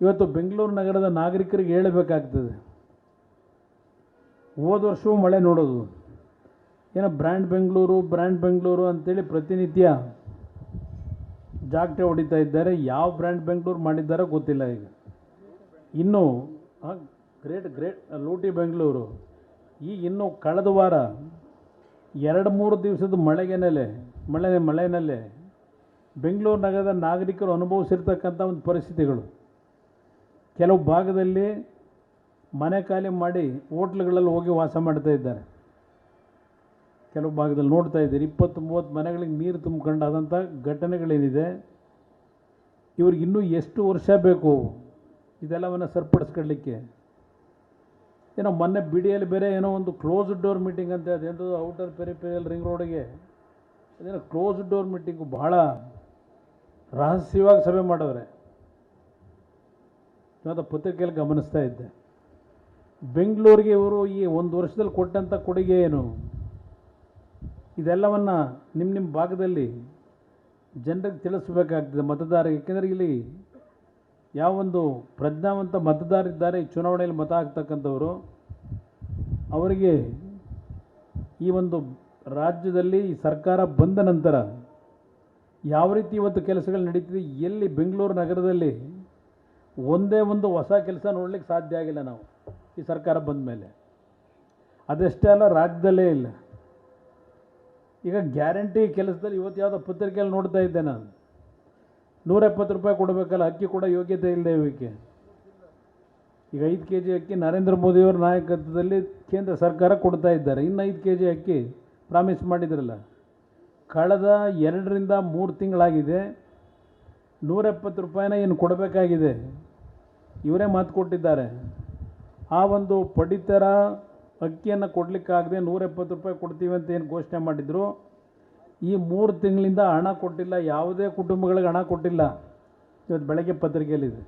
ಇವತ್ತು ಬೆಂಗಳೂರು ನಗರದ ನಾಗರಿಕರಿಗೆ ಹೇಳಬೇಕಾಗ್ತದೆ. ಹೋದ ವರ್ಷವೂ ಮಳೆ ನೋಡೋದು. ಏನೋ ಬ್ರ್ಯಾಂಡ್ ಬೆಂಗಳೂರು ಬ್ರ್ಯಾಂಡ್ ಬೆಂಗಳೂರು ಅಂತೇಳಿ ಪ್ರತಿನಿತ್ಯ ಜಾಗಟೆ ಹೊಡಿತಾ ಇದ್ದಾರೆ. ಯಾವ ಬ್ರ್ಯಾಂಡ್ ಬೆಂಗಳೂರು ಮಾಡಿದ್ದಾರೋ ಗೊತ್ತಿಲ್ಲ ಈಗ. ಇನ್ನು ಗ್ರೇಟ್ ಗ್ರೇಟ್, ಲೂಟಿ ಬೆಂಗಳೂರು. ಈಗ ಇನ್ನು ಕಳೆದ ವಾರ ಎರಡು ಮೂರು ದಿವಸದ ಮಳೆಗೆನಲ್ಲೇ ಮಳೆ, ಮಳೆನಲ್ಲೇ ಬೆಂಗಳೂರು ನಗರದ ನಾಗರಿಕರು ಅನುಭವಿಸಿರ್ತಕ್ಕಂಥ ಒಂದು ಪರಿಸ್ಥಿತಿಗಳು. ಕೆಲವು ಭಾಗದಲ್ಲಿ ಮನೆ ಖಾಲಿ ಮಾಡಿ ಹೋಟ್ಲುಗಳಲ್ಲಿ ಹೋಗಿ ವಾಸ ಮಾಡ್ತಾ ಇದ್ದಾರೆ. ಕೆಲವು ಭಾಗದಲ್ಲಿ ನೋಡ್ತಾ ಇದ್ದೀರಿ. ಇಪ್ಪತ್ತು ಮೂವತ್ತು ಮನೆಗಳಿಗೆ ನೀರು ತುಂಬಿಕೊಂಡಾದಂಥ ಘಟನೆಗಳೇನಿದೆ, ಇವ್ರಿಗೆ ಇನ್ನೂ ಎಷ್ಟು ವರ್ಷ ಬೇಕು ಇದೆಲ್ಲವನ್ನು ಸರಿಪಡಿಸ್ಕೊಳ್ಳಿಕ್ಕೆ ಏನೋ ಮೊನ್ನೆ ಬಿಡಿಯಲ್ಲಿ ಬೇರೆ ಏನೋ ಒಂದು ಕ್ಲೋಸ್ ಡೋರ್ ಮೀಟಿಂಗ್ ಅಂತ ಅದೇಂದು ಔಟರ್ ಪೆರಿಪೆರಿಯಲ್ ರಿಂಗ್ ರೋಡಿಗೆ ಅದೇನೋ ಕ್ಲೋಸ್ ಡೋರ್ ಮೀಟಿಂಗು ಬಹಳ ರಹಸ್ಯವಾಗಿ ಸಭೆ ಮಾಡವ್ರೆ ಇವತ್ತು ಪತ್ರಿಕೆಯಲ್ಲಿ ಗಮನಿಸ್ತಾ ಇದ್ದೆ. ಬೆಂಗಳೂರಿಗೆ ಇವರು ಈ ಒಂದು ವರ್ಷದಲ್ಲಿ ಕೊಟ್ಟಂಥ ಕೊಡುಗೆ ಏನು? ಇದೆಲ್ಲವನ್ನು ನಿಮ್ಮ ನಿಮ್ಮ ಭಾಗದಲ್ಲಿ ಜನರಿಗೆ ತಿಳಿಸಬೇಕಾಗ್ತದೆ ಮತದಾರರಿಗೆ. ಏಕೆಂದರೆ ಇಲ್ಲಿ ಯಾವ ಒಂದು ಪ್ರಜ್ಞಾವಂತ ಮತದಾರರಿದ್ದಾರೆ ಈ ಚುನಾವಣೆಯಲ್ಲಿ ಮತ ಹಾಕ್ತಕ್ಕಂಥವರು, ಅವರಿಗೆ ಈ ಒಂದು ರಾಜ್ಯದಲ್ಲಿ ಈ ಸರ್ಕಾರ ಬಂದ ನಂತರ ಯಾವ ರೀತಿ ಇವತ್ತು ಕೆಲಸಗಳು ನಡೀತಿದೆ, ಎಲ್ಲಿ ಬೆಂಗಳೂರು ನಗರದಲ್ಲಿ ಒಂದೇ ಒಂದು ಹೊಸ ಕೆಲಸ ನೋಡ್ಲಿಕ್ಕೆ ಸಾಧ್ಯ ಆಗಿಲ್ಲ ನಾವು, ಈ ಸರ್ಕಾರ ಬಂದ ಮೇಲೆ. ಅದೆಷ್ಟೇ ಅಲ್ಲ, ರಾಜ್ಯದಲ್ಲೇ ಇಲ್ಲ. ಈಗ ಗ್ಯಾರಂಟಿ ಕೆಲಸದಲ್ಲಿ ಇವತ್ತು ಯಾವುದೋ ಪತ್ರಿಕೆಯಲ್ಲಿ ನೋಡ್ತಾ ಇದ್ದೆ ನಾನು. ನೂರ ಎಪ್ಪತ್ತು ರೂಪಾಯಿ ಕೊಡಬೇಕಲ್ಲ, ಅಕ್ಕಿ ಕೂಡ ಯೋಗ್ಯತೆ ಇಲ್ಲದೆ ಇವಕ್ಕೆ ಈಗ ಐದು ಕೆ ಜಿ ಅಕ್ಕಿ ನರೇಂದ್ರ ಮೋದಿಯವರ ನಾಯಕತ್ವದಲ್ಲಿ ಕೇಂದ್ರ ಸರ್ಕಾರ ಕೊಡ್ತಾ ಇದ್ದಾರೆ. ಇನ್ನು ಐದು ಕೆ ಜಿ ಅಕ್ಕಿ ಪ್ರಾಮಿಸ್ ಮಾಡಿದ್ರಲ್ಲ. ಕಳೆದ ಎರಡರಿಂದ ಮೂರು ತಿಂಗಳಾಗಿದೆ. ನೂರ ಎಪ್ಪತ್ತು ರೂಪಾಯಿನ ಏನು ಕೊಡಬೇಕಾಗಿದೆ? ಇವರೇ ಮಾತು ಕೊಟ್ಟಿದ್ದಾರೆ. ಆ ಒಂದು ಪಡಿತರ ಅಕ್ಕಿಯನ್ನು ಕೊಡಲಿಕ್ಕಾಗದೆ ನೂರೆಪ್ಪತ್ತು ರೂಪಾಯಿ ಕೊಡ್ತೀವಿ ಅಂತ ಏನು ಘೋಷಣೆ ಮಾಡಿದರು. ಈ ಮೂರು ತಿಂಗಳಿಂದ ಹಣ ಕೊಟ್ಟಿಲ್ಲ, ಯಾವುದೇ ಕುಟುಂಬಗಳಿಗೆ ಹಣ ಕೊಟ್ಟಿಲ್ಲ. ಇವತ್ತು ಬೆಳಗ್ಗೆ ಪತ್ರಿಕೆಯಲ್ಲಿದೆ.